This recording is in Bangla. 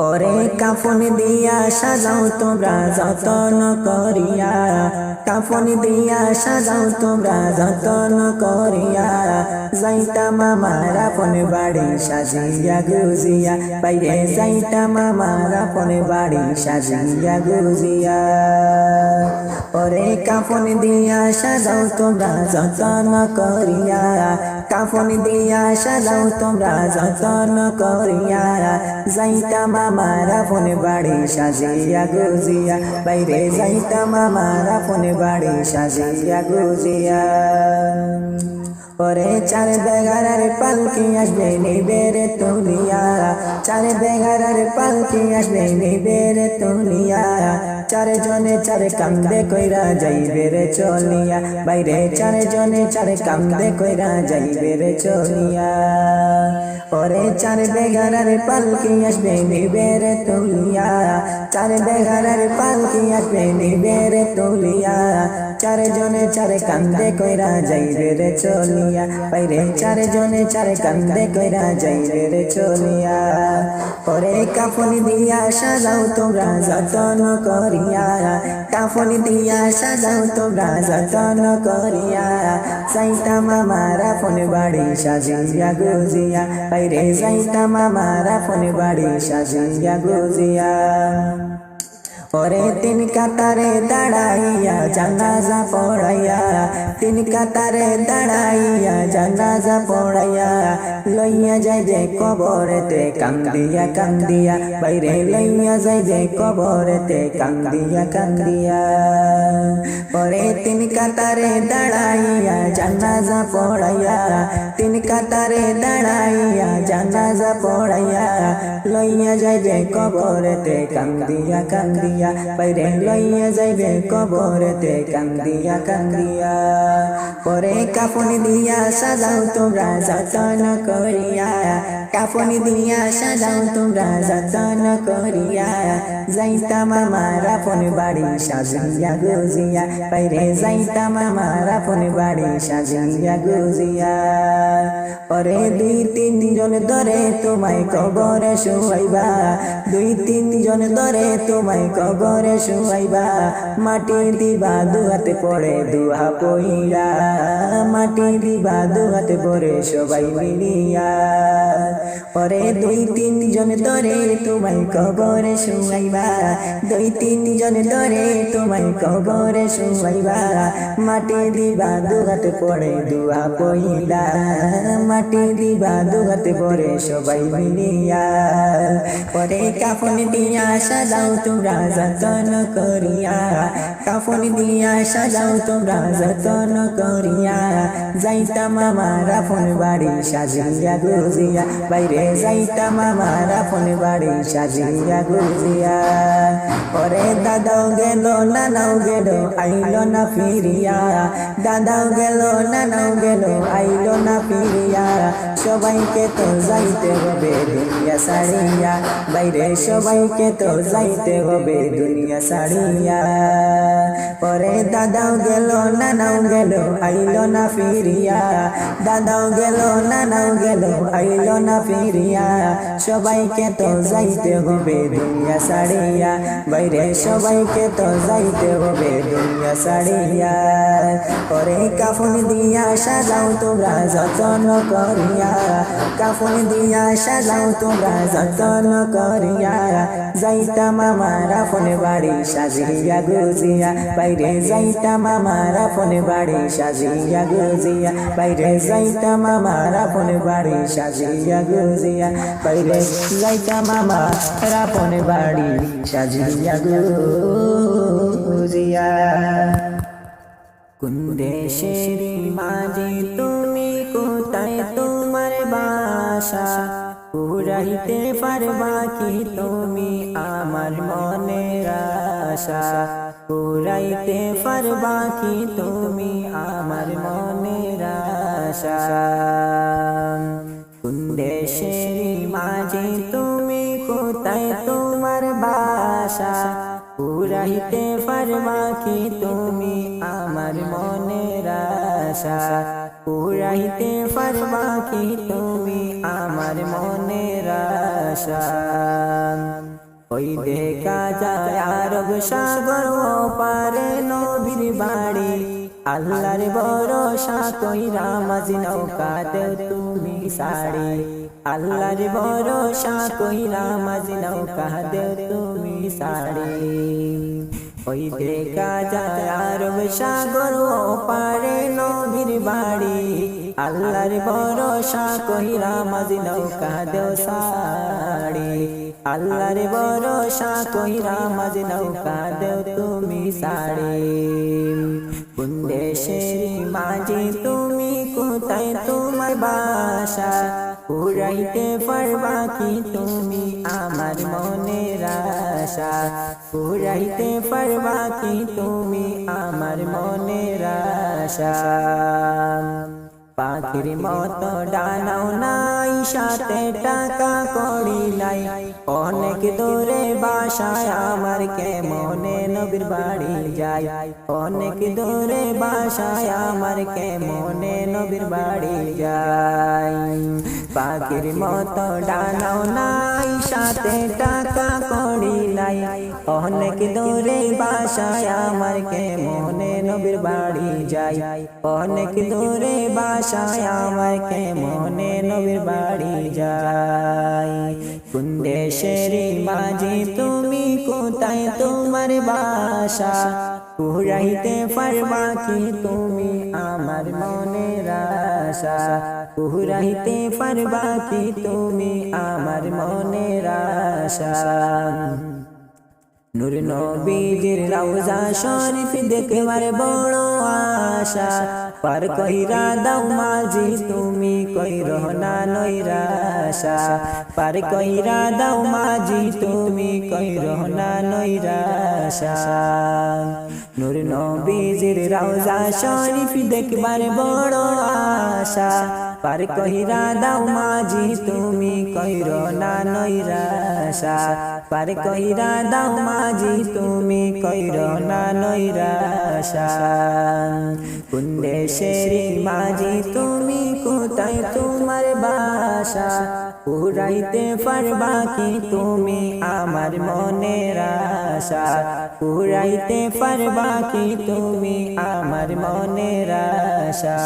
ওরে কাফন দিয়া সাজাও তোমরা যতন করিয়া। কাফন দিয়া সাজাও তোমরা যতন করিয়া। যাইতাম আমার আপন বাড়ি সাজিয়া গুজিয়া। বাইরে যাইতাম আমার আপন বাড়ি সাজিয়া গুজিয়া। ওরে কাফন দিয়া সাজাও তোমরা যতন করিয়া। কাফন দিয়া সাজাও তোমরা যতন করিয়া যাইতাম আমার আপন বাড়ি সাজিয়া গুজিয়া। বাইরে যাইতাম আমার আপন বাড়ি সাজিয়া গুজিয়া। ওরে চার বেগারার পালকি আসবে নিবের তুলিয়া। চার বেগারার পালকি আসবে নিবের তুলিয়া। চার জনে চার কান্দে কইরা যাইবে রে চলিয়া। বাইরে চার জনে চার কান্দে কইরা যাইবে রে চলিয়া। ওরে চার বেগারার পালকি আসবে নিবের তুলিয়া। চার বেগারার পালকি আসবে নিবের তুলিয়া। চার জনে চার কান্দে কইরা যাইবে রে চলিয়া। বাইরে চার জনে চার কান্দে কইরা যাইবে রে চলিয়া। ওরে কাফন দিয়া সাজাও তোমরা যতন করিয়া। কাফন দিয়া সাজাও তোমরা যতন করিয়া। যাইতাম আমার আপন বাড়ি সাজিয়া গুজিয়া। বাইরে যাইতাম আমার আপন বাড়ি সাজিয়া গুজিয়া। ওরে তিন কাতারে দাঁড়াইয়া জানাজা পড়াইয়া তিন কাতারে দাঁড়াইয়া জানাজা পড়াইয়া লইয়া যাই যে কবরেতে কান্দিয়া কান্দিয়া বাইরে লইয়া যাই যে কবরেতে কান্দিয়া কান্দিয়া পরে তিন কাতারে দাঁড়াইয়া জানাজা পড়াইয়া তিন কাতারে দাঁড়াইয়া জানাজা পড়াইয়া লইয়া যাই যে কবরেতে কান্দিয়া কান্দিয়া বাইরে লইয়া যাইবে কবরেতে, কান্দিয়া কান্দিয়া। পরে কাফনি দিয়া সাজাও তোমরা যতন করিয়া। কাফনি দিয়া সাজাও তোমরা যতন করিয়া। যাইতাম আমার আপন বাড়ি সাজিয়া গুজিয়া। বাইরে যাইতাম আমার আপন বাড়ি সাজিয়া গুজিয়া। পরে দুই তিনজন ধরে তোমায় কবরে শুয়াইবা দুই তিনজন ধরে তোমায় কবরে শুয়াইবা মাটি দিবা দু হাতে পড়ে দুহা পইরা মাটি দিবা দুহাতে পড়ে সবাই মিলিয়া। পরে দুই তিনজন ধরে তোমায় কবরে শুয়াইবা, দুই তিনজন ধরে তোমায় কবরে শুয়াইবা। মাটি দিবা দুহাতে পড়ে দুহা পইলা মাটি দিবা দু হাতে পড়ে সবাই মিলিয়া। পরে কাফন দিয়া সাজাও তোমরা যতন করিয়া, কাফন দিয়া সাজাও তোমরা যতন করিয়া। যাইতাম আমার আপন বাড়ি, সাজিয়া গুজিয়া। বাইরে যাইতাম আমার আপন বাড়ি, সাজিয়া গুজিয়া। পরে দাদাও গেল, নানাও গেল, আইলো না ফিরিয়া। দাদাও গেল, নানাও গেল, আইলো না ফিরিয়া। সবাইকে তো যাইতে হবে, দুনিয়া সারিয়া বাইরে সবাইকে তো যাইতে হবে দুনিয়া সারিয়া পরে দাদাও গেল, নানাও গেল, আইলো না ফিরিয়া। দাদাও গেল, নানাও গেল, আইলো না ফিরিয়া। সবাইকে তো যাইতে হবে দুনিয়া সারিয়া বাইরে সবাইকে তো যাইতে হবে দুনিয়া সারিয়া পরে কাফন দিয়া সাজাও, তোমরা যতন করিয়া। কাফন দিয়া সাজাও, তোমরা যতন করিয়া। যাইতাম আমার আপন বাড়ি সাজিয়া গুজিয়া, বাইরে যাইতাম আমার আপন বাড়ি সাজিয়া গুজিয়া, বাইরে যাইতাম আমার আপন বাড়ি সাজিয়া গুজিয়া, বাইরে যাইতাম আমার আপন বাড়ি সাজিয়া গুজিয়া। কোন দেশের মাঝে তুমি কোথায় তোমার বাসা? পুরাইতে পারবা কি তুমি আমার মনের আশা? পুরাইতে পারবা কি তুমি আমার মনের আশা? কোন দেশের মাঝে তুমি কোথায় তোমার বাসা? পুরাইতে পারবা কি তুমি আমার মনের আশা? পুরাইতে পারবা কি তুমি আমার মনের আশা। ওই দেখা যায় আরব সাগর ও পারে নবীর বাড়ি। আল্লাহর ভরসা কইরা মাঝি নৌকা দেও তুমি সাড়ি আল্লাহর ভরসা কইরা মাঝি নৌকা দেও তুমি সাড়ি ওই দেখা যায় আরব সাগর ও পারে নবীর বাড়ি। আল্লাহর ভরসা কইরা মাঝি নৌকা দেও সাড়ি। আল্লাহর ভরসা কইরা মাঝি নৌকা দেও তুমি সাড়ি। কোন দেশের মাঝে তুমি কোথায় তোমার বাসা? পুরাইতে পারবা কি তুমি আমার মনের আশা? পুরাইতে পারবা কি তুমি আমার মনের আশা? পাখির মতো ডানাও নাই, সাথে টাকা করি নাই অনেক দূরে বাসায় আমার কেমনে নবীর বাড়ি যায়? অনেক দূরে বাসায় আমার কেমনে নবীর বাড়ি যায়? পাখির মতো ডানাও নাই, সাথে টাকা করি নাই অনেক দূরে বাসায় আমার কেমনে নবীর বাড়ি যায়? অনেক দূরে বাসায় আমার কেমনে নবীর বাড়ি যায়। কোন দেশের মাঝে তুমি কোথায় তোমার বাসা? পুরাইতে পারবা কি তুমি আমার মনের আশা। পুরাইতে পারবা কি তুমি আমার মনের আশা। নূর নবীজির রওজা শরীফ দেখবার বড় আশা, পার কইরা দাও মাঝি, তুমি কইর না নৈরাশা পার কইরা দাও মাঝি, তুমি কইর না নৈরাশা নূর নবীজির রওজা শরীফ দেখবার বড় আশা। পার কইরা দাও মাঝি, তুমি কইর না নৈরাশা পার কইরা দাও মাঝি, তুমি কইর না নৈরাশা কোন দেশের মাঝি, তুমি কোথায় তোমার বাসা? পুরাইতে পারবা কি তুমি আমার মনের আশা? পুরাইতে পারবা কি তুমি আমার মনের আশা?